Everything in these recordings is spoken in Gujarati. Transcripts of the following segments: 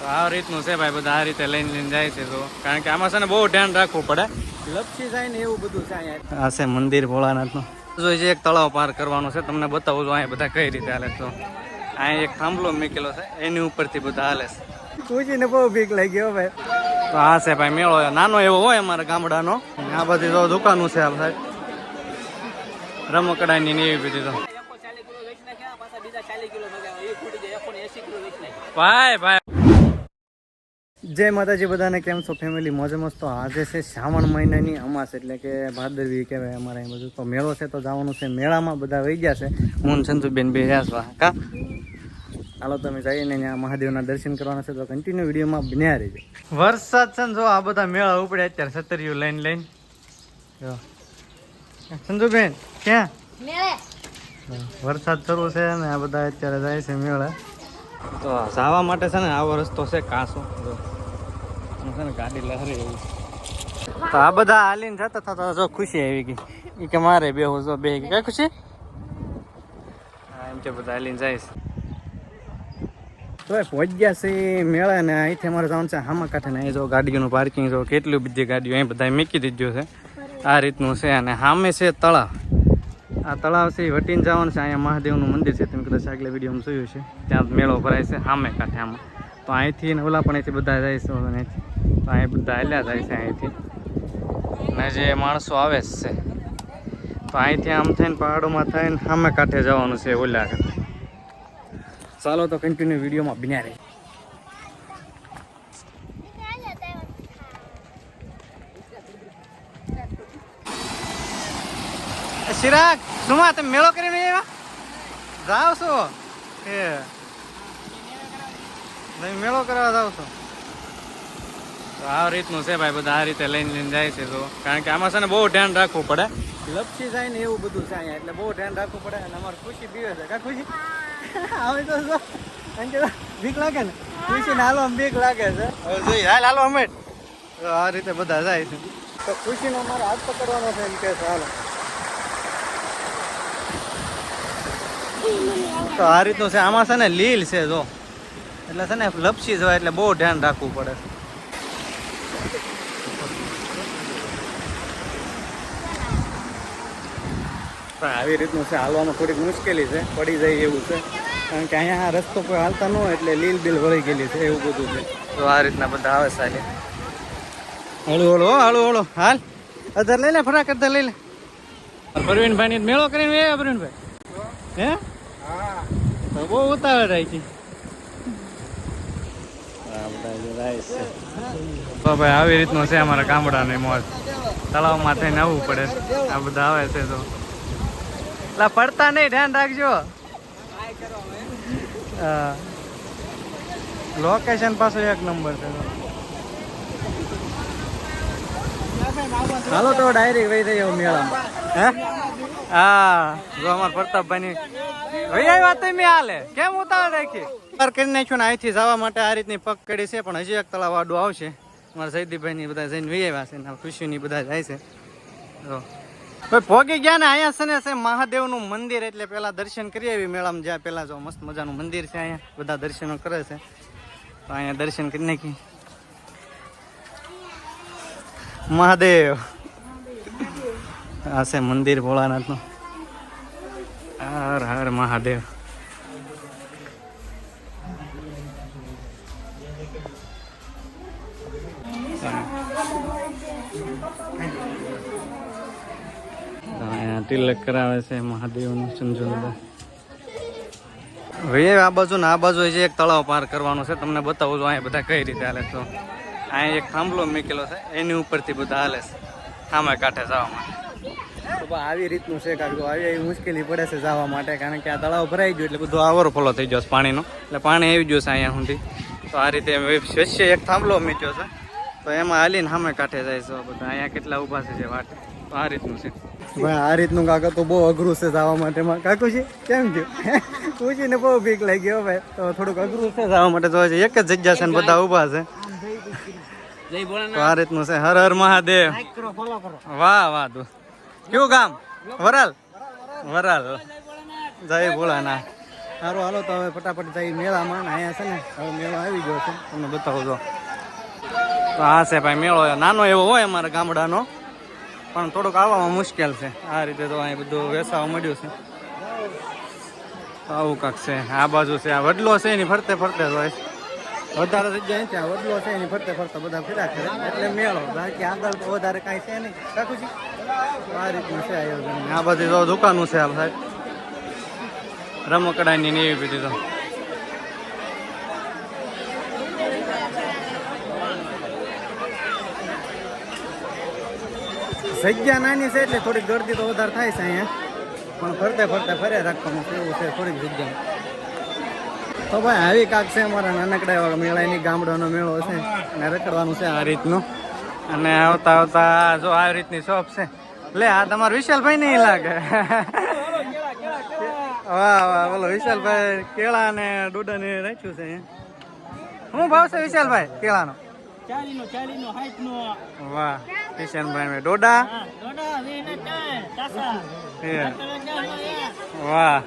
તો આ રીતનું છે ભાઈ બધા આ રીતે લઈને લઈને જાય છે તો. કારણ કે આમાં છે ને બહુ ધ્યાન રાખવું પડે. લપસી જાય ને એવું બધું છે અહીંયા આ છે મંદિર ભોળાનાથનું. જો જે એક તળાવ પાર કરવાનું છે. તમને બતાવું છું અહીંયા બધા કઈ રીતે હાલે તો. અહીંયા એક થાંભલો મૂકેલો છે. એની ઉપરથી બધા હાલે છે. પૂછીને બહુ બીક લાગી ગયો ભાઈ. તો આ છે ભાઈ મેળો નાનો એવો હોય અમારા ગામડાનો. આ બધી તો દુકાનો છે આ સાહેબ. રમકડાની ને એવી બધી તો. ભાઈ ભાઈ જય માતાજી બધાને કેમ છો ફેમિલી મોજે મસ્ત આજે છે શ્રાવણ મહિનાની અમાસ એટલે કે ભાદરવી કહેવાય અમારે અહીં બધું. તો મેળો છે તો જવાનું છે. મેળામાં બધા વહી ગયા છે. હું સંજુબેન બે રહ્યા કા? હાલો તમે જઈને ત્યાં મહાદેવના દર્શન કરવાના છે તો કન્ટિન્યુ વિડીયોમાં બન્યા રહીજો. વરસાદ છે ને જો આ બધા મેળા ઉપડે અત્યારે સતરિયું લઈને લઈને. જો. સંજુબેન ક્યાં? વરસાદ શરૂ છે ને આ બધા અત્યારે જાય છે મેળા. તો જવા માટે છે ને આવો રસ્તો છે કાંસો. ગાડી લહરે એવી. તો આ બધા હાલીને જતા થતા જો ખુશી આવી ગઈ. કે મારે બે જો બે કઈ ખુશી? હા એમ છે બધા હાલીને છે. તો એ પહોંચ ગયા છે મેળા ને અહીંથી અમારે જવાનું છે હામા કાંઠે ને અહીં જો ગાડીઓનું પાર્કિંગ જો કેટલી બધી ગાડીઓ અહીં બધા મૂકી દીધું છે. આ રીતનું છે અને સામે છે તળાવ. આ તળાવ છે વટીને જવાનું છે. અહીંયા મહાદેવનું મંદિર છે. તમે કદાચ આગલા વિડીયોમાં જોયું છે ત્યાં મેળો ભરાય છે સામે કાંઠે આમાં. તો અહીંથી ને ઓલા પણ અહીંથી બધા જાય છે. અહીંથી તો અહીં બધા હાલ્યા જાય છે અહીંથી. અને જે માણસો આવે જ છે. તો અહીંથી આમ થઈને પહાડોમાં થઈને સામે કાંઠે જવાનું છે ઓલા ચાલો તો કન્ટિન્યુ વિડીયોમાં બિના રહી. ચિરાગ સુમા, તમે મેળો કરીને આવ્યા? જાવ છો? એ. મેળો કરવા જાવ છો? તો આ રીતનું છે ભાઈ બધા આ રીતે લઈને લઈને જાય છે તો. કારણ કે આમાં છે ને બહુ ધ્યાન રાખવું પડે. લપસી જાય ને એવું બધું છે અહીંયા એટલે બહુ ધ્યાન રાખવું પડે અને અમારે ખુશી પીવે છે. કા ખુશી? આવે તો જો. કે બીક લાગે ને. ખુશી ને હાલો બીક લાગે છે. હવે જોઈએ હાલ હાલો અમે. તો આ રીતે બધા જાય છે. તો ખુશીનો અમારે હાથ પકડવાનો છે એમ કે છે હાલો. તો આ રીતનું છે. આમાં છે ને લીલ છે જો. એટલે છે ને લપસી જવાય એટલે બહુ ધ્યાન રાખવું પડે. પણ આવી રીતનું છે હાલવાનું થોડીક મુશ્કેલી છે પડી જાય એવું છે. કારણ કે અહીંયા આ રસ્તો કોઈ હાલતા ન હોય એટલે લીલ બિલ વળી ગયેલી છે એવું બધું છે. તો આ રીતના બધા આવે સાહેબ હળુ હળુ હળુ હળુ હાલ અધર લઈ લે ફરાક અધર લઈ લે. પ્રવીણભાઈ ને મેળો કરીને એ પ્રવીણભાઈ? હે? તો બહુ ઉતાવળ જાય છે. તો ભાઈ આવી રીતનું છે અમારા ગામડાની મોજ. તળાવમાં થઈને આવવું પડે. આ બધા આવે છે તો. એટલે પડતા નહીં, ધ્યાન રાખજો. હા. લોકેશન પાછું એક નંબર છે. હાલો, તો ડાયરેક્ટ વહી થઈ મેળામાં. હે? હા. જો અમાર પ્રતાપભાઈ ભાઈ આવી વાત મેં હાલે. કેમ ઉતાવળ રાખી? પર કરી નાખ્યું ને અહીંથી જવા માટે આ રીતની પગ કરી છે, પણ હજી એક તળાવ આડું આવશે. મારા જયદીપભાઈ ની બધા જઈને વી આવ્યા છે ખુશી ની બધા જાય છે. તો ભાઈ, ભોગી ગયા ને અહીંયા છે ને છે મહાદેવનું મંદિર, એટલે પેલા દર્શન કરી આવી મેળામાં જ્યાં પેલા જો મસ્ત મજાનું મંદિર છે અહીંયા. બધા દર્શનો કરે છે. તો અહીંયા દર્શન કરી નાખી મહાદેવ. આ છે મંદિર ભોળાનાથનું. હર હર મહાદેવ. તિલક કરાવે છે મહાદેવનું સંજોગા. હવે આ બાજુ ને આ બાજુ જે એક તળાવ પાર કરવાનો છે તમને બતાવું છું અહીંયા બધા કઈ રીતે હાલે તો અહીંયા એક થાંભલો મૂકેલો છે એની ઉપરથી બધા હાલે છે સામે કાંઠે જવા માટે. આવી રીતનું છે કાંક આવી આવી મુશ્કેલી પડે છે જવા માટે કારણ કે આ તળાવ ભરાઈ ગયું એટલે બધું આવરો ફોલો થઈ ગયો છે પાણીનો. એટલે પાણી આવી ગયું છે અહીંયા સુધી. તો આ રીતે વચ્ચે એક થાંભલો મૂક્યો છે. તો એમાં હાલીને સામે કાંઠે જાય છે બધા. અહીંયા કેટલા ઊભા છે જે વાટે તો આ રીતનું છે. ભાઈ આ રીતનું કાકા તો બહુ અઘરું છે જવા માટે. માં કાકુ છે કેમ થયું પૂછીને બહુ બીક લાગી ગયો ભાઈ. તો થોડુંક અઘરું છે જવા માટે તો છે એક જ જગ્યા છે ને બધા ઊભા છે. તો આ રીતનું છે. હર હર મહાદેવ. વાહ વાહ તું. કયું ગામ? વરાલ? વરાલ. જય ભોળાના સારું હાલો તો હવે ફટાફટ જઈ મેળામાં. અહીંયા છે ને હવે મેળો આવી ગયો છે. તમને બતાવું જો. તો હા છે ભાઈ મેળો. નાનો એવો હોય અમારા ગામડાનો. પણ થોડુંક આવવામાં મુશ્કેલ છે. આ રીતે તો અહીં બધું વેસાવા મળ્યું છે. આવું કાંક છે. આ બાજુ છે આ વડલો છે એની ફરતે ફરતે જ હોય વધારે જગ્યાએ ત્યાં વડલો છે એની ફરતે ફરતે બધા ફેરા કરે એટલે મેળો બાકી આગળ તો વધારે કાંઈ છે નહીં. કાકુજી આ રીતનું છે આયોજન. આ બધી તો દુકાનો છે આ સાહેબ. રમકડાની ને એવી બધી તો. જગ્યા નાની છે એટલે થોડીક ગરદી તો વધારે થાય છે અહીંયા. પણ ફરતે ફરતે ફરે રાખવાનું એવું છે થોડીક જગ્યા તો ભાઈ આવી કાક છે અમારા નાનકડા એવા મેળાની ગામડાનો મેળો છે. અને રખડવાનું છે આ રીતનું. અને આવતા આવતા જો આ રીતની શોપ છે. લે આ તમારો વિશાલભાઈ નહીં લાગે. વાહ વાહ બોલો વિશાલભાઈ કેળા અને ડોડા ને રાખ્યું છે શું ભાવ છે વિશાલભાઈ કેળાનો? ચાલીનો ચાલીનો હાઈટનો. વાહ. કિશનભાઈ ડોડા? વાહ.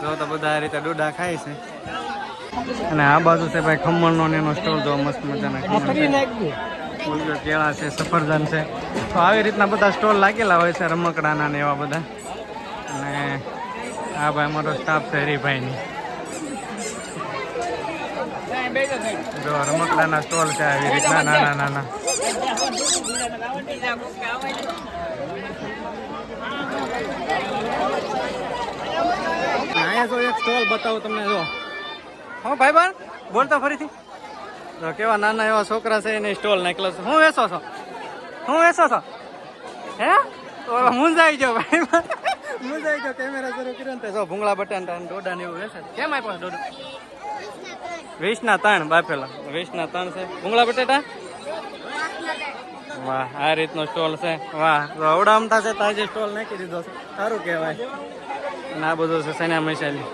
જો તો બધા આ રીતે ડોડા ખાય છે. અને આ બાજુ છે ભાઈ ખમણનો ને એનો સ્ટોલ જો મસ્ત મજાના ખમણ કેળા છે સફરજન છે. તો આવી રીતના બધા સ્ટોલ લાગેલા હોય છે રમકડાના ને એવા બધા. અને આ ભાઈ અમારો સ્ટાફ છે હરીભાઈની. જો રમકડાના સ્ટોલ છે આવી રીતના નાના નાના. અહીંયા જો એક સ્ટોલ બતાવું તમને જો. હો ભાઈ બાર બોલતો ફરીથી. કેવા નાના એવા છોકરા છે એને સ્ટોલ નાખેલો છે. હું વેચો છો? હું વેચો છો? હે? મુંજાઈ ગયો ભાઈ મુંજાઈ ગયો કેમેરા શરૂ કર્યો ને તે જો ભૂંગળા બટાટા ડોડા ને એવું વેચે. કેમ આપ્યો ડોડો? વીસના ત્રણ બાફેલા. વીસના ત્રણ છે. ભૂંગળા બટાટા? વાહ આ રીતનો સ્ટોલ છે. વાહ તો અવડામ થશે તો આજે સ્ટોલ નાખી દીધો છે. સારું કહેવાય. અને આ બધું છે સન્યા મસાલી.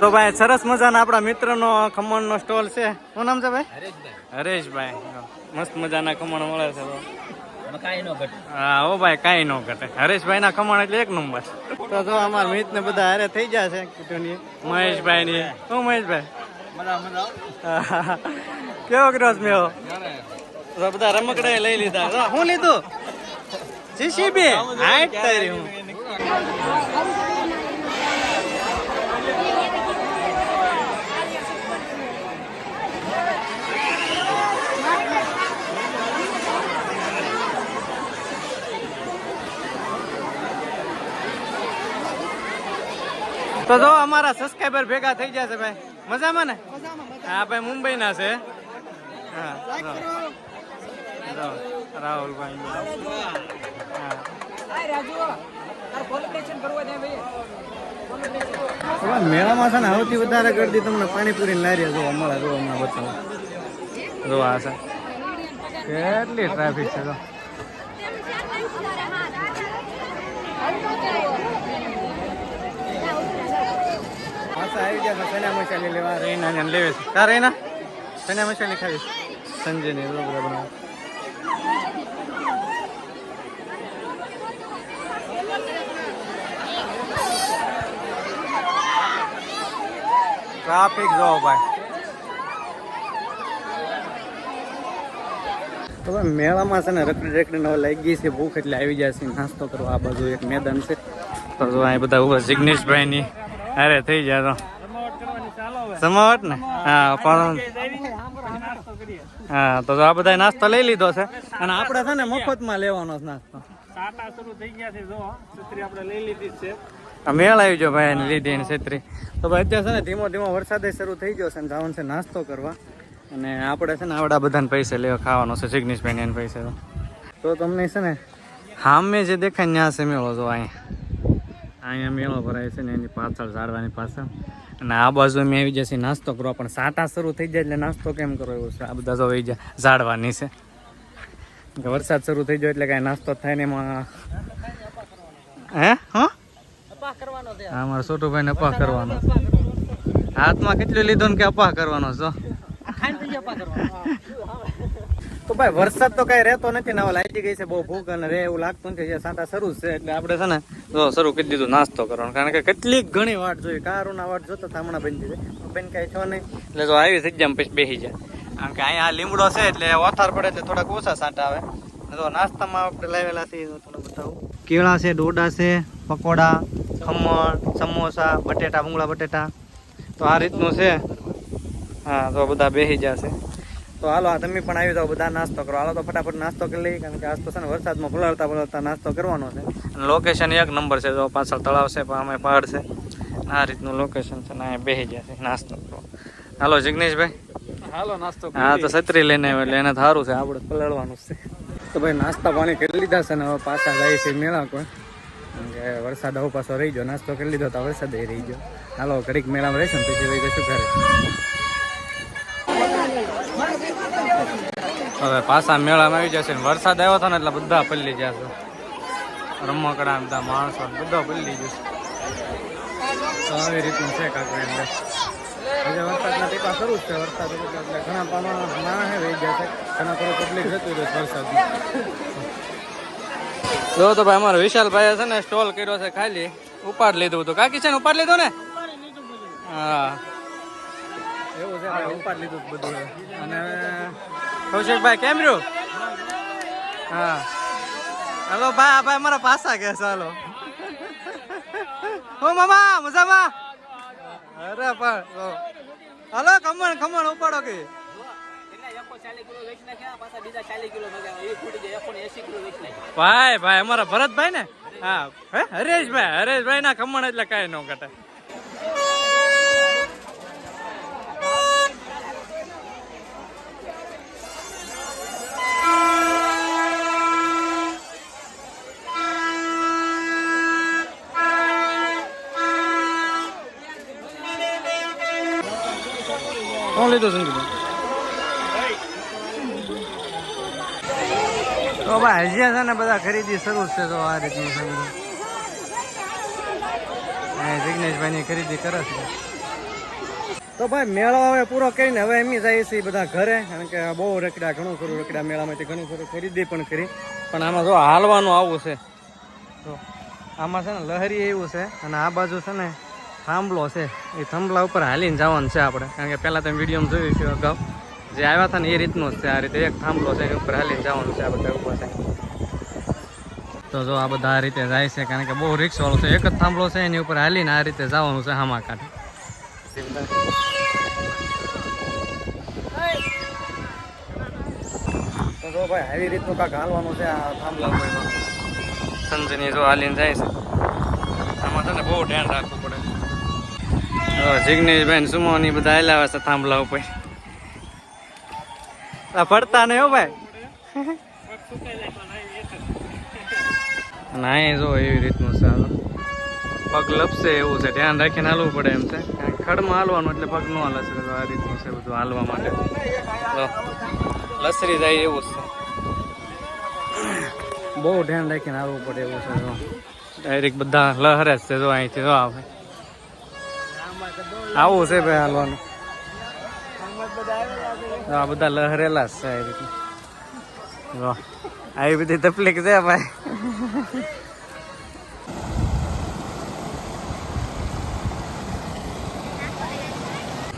તો ભાઈ સરસ મજાના આપણા મિત્રનો ખમણનો સ્ટોલ છે. શું નામ છે ભાઈ? હરેશભાઈ. મસ્ત મજાના ખમણ મળે છે તો. હા ઓ ભાઈ કાંઈ ન ઘટે. હરેશભાઈ ના ખમણ એટલે એક નંબર. તો જો અમારા મિત ને બધા હારે થઈ ગયા છે મહેશભાઈ ની શું મહેશભાઈ? કેવો ક્રોસ તો બધા રમકડા લઈ લીધા. હું લીધું? જીસીબી હાઈટ તારી હું. તો જો અમારા સબસ્ક્રાઈબર ભેગા થઈ છે ભાઈ. મજામાં ને? હા ભાઈ મુંબઈ ના છે. હા રાહુલભાઈ મેળામાં છે ને સૌથી વધારે કરતી તમને પાણીપુરી લારી જો મળે જો હમણાં બતાવો. જો આ છે કેટલી ટ્રાફિક છે તો. આવી ગયા ચણા મસાલી લેવા? રહીના ને લેવે છે. કા રહીના તને મસાલી ખાવી સંજય ને એવું બધા બનાવે ટ્રાફિક જો ભાઈ તો હવે મેળામાં છે ને રખડી રખડીને હવે લાગી છે ભૂખ એટલે આવી જાય છે. નાસ્તો કરવા આ બાજુ એક મેદાન છે. તો જો અહીં બધા ઊભા જિગ્નેશભાઈ ની અરે થઈ જાય તો. સમાવટ ને? હા પણ હા તો જો આ બધા નાસ્તો લઈ લીધો છે. અને આપણે છે ને મફતમાં લેવાનો છે નાસ્તો. સાટા શરૂ થઈ ગયા છે જો. છત્રી આપણે લઈ લીધી છે. મેળ આવી ગયો ભાઈ એને લીધી એની છત્રી. તો ભાઈ અત્યારે છે ને ધીમો ધીમો વરસાદ શરૂ થઈ ગયો છે ને જવાનું છે નાસ્તો કરવા. અને આપણે છે ને આવડા બધાને પૈસા લેવા ખાવાનો છે જિગ્નેશભાઈ એને પૈસા તો તો તમને છે ને હામે જે દેખાય ત્યાં છે મેળો જો અહીંયા અહીંયા મેળો ભરાય છે ને એની પાછળ ઝાડવાની પાછળ. અને આ બાજુ અમે આવી જશે નાસ્તો કરવા, પણ સાટા શરૂ થઈ જાય એટલે નાસ્તો કેમ કરો એવું છે? આ બધા જો આવી જાય ઝાડવાની છે. વરસાદ શરૂ થઈ જાય એટલે કાંઈ નાસ્તો થાય ને એમાં હે? હા? હા મારા છોટુભાઈ ને અપાહ કરવાનો. હાથમાં કેટલું લીધો ને કે અપાહ કરવાનો છો? તો ભાઈ વરસાદ તો કઈ રહેતો નથી ને લાગી ગઈ છે બહુ ભૂખ અને રે એવું લાગતું નથી સાંતા શરૂ છે એટલે આપણે છે ને તો શરૂ કરી દીધું નાસ્તો કરવાનો. કારણ કે કેટલીક ઘણી વાટ જોઈ કારુના વાટ જોતો હમણાં બની જાય. બેન કઈ છો નહીં. એટલે જો આવી જગ્યામાં પછી બેસી જાય. કારણ કે અહીંયા લીમડો છે એટલે ઓથાર પડે એટલે થોડાક ઓછા સાંટા આવે. તો નાસ્તામાં આપણે લાવેલા છે થોડું બતાવું. કેળા છે ડોડા છે પકોડા ખમણ સમોસા બટેટા ભૂંગળા બટેટા. તો આ રીતનું છે. હા તો બધા બેસી જશે તો હાલો આ તમે પણ આવી જાઓ બધા નાસ્તો કરો. હાલો તો ફટાફટ નાસ્તો કરી લઈએ કારણ કે આજ તો છે ને વરસાદમાં પલળતા પલળતા નાસ્તો કરવાનો છે. લોકેશન એક નંબર છે જો પાછળ તળાવ છે પણ અમે પહાડ છે. આ રીતનું લોકેશન છે ને અહીંયા બેસી જશે નાસ્તો કરો. હાલો જિગ્નેશભાઈ. હાલો નાસ્તો હા તો છત્રી લઈને આવ્યો એટલે એને સારું છે આપણે પલળવાનું છે. તો ભાઈ નાસ્તા પાણી કરી લીધા છે ને હવે પાછા જાય છે મેળા કોઈ કે વરસાદ આવો પાછો રહી ગયો નાસ્તો કરી લીધો તો વરસાદ રહી ગયો. હાલો ઘડીક મેળામાં રહેશે ને પછી વહી જશું ઘરે. હવે પાછા મેળામાં આવી જશે ને વરસાદ આવ્યો હતો ને એટલે બધા પલ્લી જશે રમકડા ને બધા માણસો બધા પલ્લી જશે તો આવી રીતનું છે કાંક એટલે આજે વરસાદના ટીપા શરૂ જ છે વરસાદ એટલે ઘણા પાણા માણસે વહી ગયા છે. ઘણા થોડું પબ્લિક જતું રહે છે વરસાદમાં. જો તો ભાઈ અમારો વિશાલભાઈ છે ને સ્ટોલ કર્યો છે ખાલી. ઉપાડ લીધું હતું. કાકી છે ને ઉપાડ લીધું ને? હા. એવું છે ઉપાડ લીધું બધું અને કૌશિકભાઈ કેમ રહ્યું? હા. હલો ભાઈ આ ભાઈ મારા પાસા કે ચાલો ઓ મામા મજામાં? અરે પણ હલો ખમણ ખમણ ઉપાડો કે. ભાઈ ભાઈ, અમારા ભરતભાઈ ને? હા? હરેશભાઈ હરેશભાઈ ના ખમણ એટલે કઈ ન ઘટે. કોણ લીધો સંગીત? તો ભાઈ હજી છે ને બધા ખરીદી શરૂ છે તો આ રીતનું છે બધું. જિગ્નેશભાઈની ખરીદી કરે છે. તો ભાઈ, મેળો હવે પૂરો કરીને હવે એમ જાય છે બધા ઘરે. કારણ કે બહુ રખડ્યા, ઘણું ખરું રખડ્યા મેળામાંથી, ઘણું ખરું ખરીદી પણ કરી. પણ આમાં જો હાલવાનું આવું છે. તો આમાં છે ને લહેરી એવું છે અને આ બાજુ છે ને થાંભલો છે. એ થાંભલા ઉપર હાલીને જવાનું છે આપણે. કારણ કે પહેલાં તમે વિડીયોમાં જોયું છે અગાઉ. જે આવ્યા હતા ને એ રીતનું જ છે. આ રીતે એક થાંભલો છે એની ઉપર હાલીને જવાનું છે, આ બધા ઉપર છે. તો જો આ બધા આ રીતે જાય છે, કારણ કે બહુ રિક્સવાળું છે. એક જ થાંભલો છે, એની ઉપર હાલીને આ રીતે જવાનું છે હામા કાંઠે. તો ભાઈ, આવી રીતનું કાંક હાલવાનું છે આ થાંભલા સંજની જો હાલીને જાય છે. આમાં છે ને બહુ ધ્યાન રાખવું પડે. જિગ્નેશભાઈ સુમોની બધા હાલ્યા છે થાંભલા ઉપર. આ પડતા નહીં હો ભાઈ. ના એ જો એવી રીતનું સારું પગ લપસે એવું છે. ધ્યાન રાખીને હાલવું પડે એમ છે. ખડમાં હાલવાનું એટલે પગ ન હલશે તો આ રીતનું છે બધું હાલવા માટે. લસરી જાય એવું છે. બહુ ધ્યાન રાખીને હાલવું પડે એવું છે, જો. ડાયરેક્ટ બધા લહરે જ છે, જો અહીંથી, જો આવે આવું છે ભાઈ હાલવાનું. આ બધા લહરેલા છે આ જો આવી બધી તકલીફ છે ભાઈ.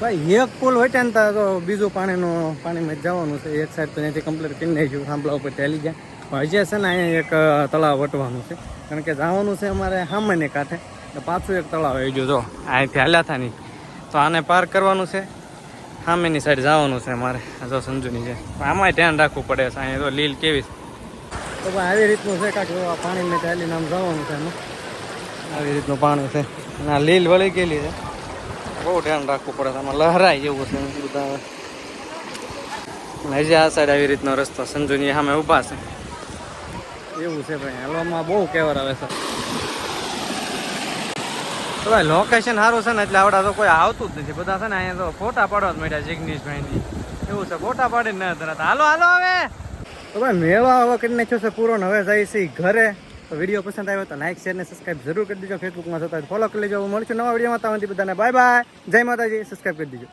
ભાઈ, એક પુલ હોય ત્યાં તો બીજું પાણીનું પાણીમાં જવાનું છે. એક સાઈડ તો ત્યાંથી કમ્પ્લીટ કરી નાખ્યું. થાંભલા ઉપર ચાલી ગયા. પણ હજી છે ને અહીંયા એક તળાવ વટવાનું છે. કારણ કે જવાનું છે અમારે સામાન્ય કાંઠે. પાછું એક તળાવ આવી ગયું. જો, અહીંથી હાલ્યા થાય નહીં તો આને પાર કરવાનું છે. સામેની સાઈડ જવાનું છે મારે. જો સંજુની છે. આમાં ધ્યાન રાખવું પડે છે. અહીંયા તો લીલ કેવી છે. તો આવી રીતનું છે કાંઈક આ પાણીમાં ચાલીને આમ જવાનું છે એમાં. આવી રીતનું પાણી છે. અને આ લીલ વળી ગયેલી છે. બહુ ધ્યાન રાખવું પડે છે. આમાં લહેરાય જેવું છે બધા અને હજી આ સાઈડ આવી રીતનો રસ્તો સંજુની સામે ઊભા છે. એવું છે ભાઈ. હાલવામાં બહુ કેવર આવે છે. તો ભાઈ લોકેશન સારું છે ને એટલે આવડા તો કોઈ આવતું જ નથી. બધા છે ને અહીંયા તો ફોટા પાડવા જ મળ્યા જિગ્નેશભાઈની. એવું છે, ફોટા પાડીને ન તરત હાલો હાલો હવે! તો ભાઈ મેળવા હવે કરીને નાખ્યો છે પૂરો હવે જાય છે ઘરે. તો વીડિયો પસંદ આવ્યો તો લાઈક શેર ને સબસ્ક્રાઈબ જરૂર કરી દેજો. ફેસબુકમાં જોતા ફોલો કરી લેજો. મળશું નવા વિડીયોમાં. ત્યાં બધાને બાય બાય જય માતાજી. સબસ્ક્રાઇબ કરી દેજો.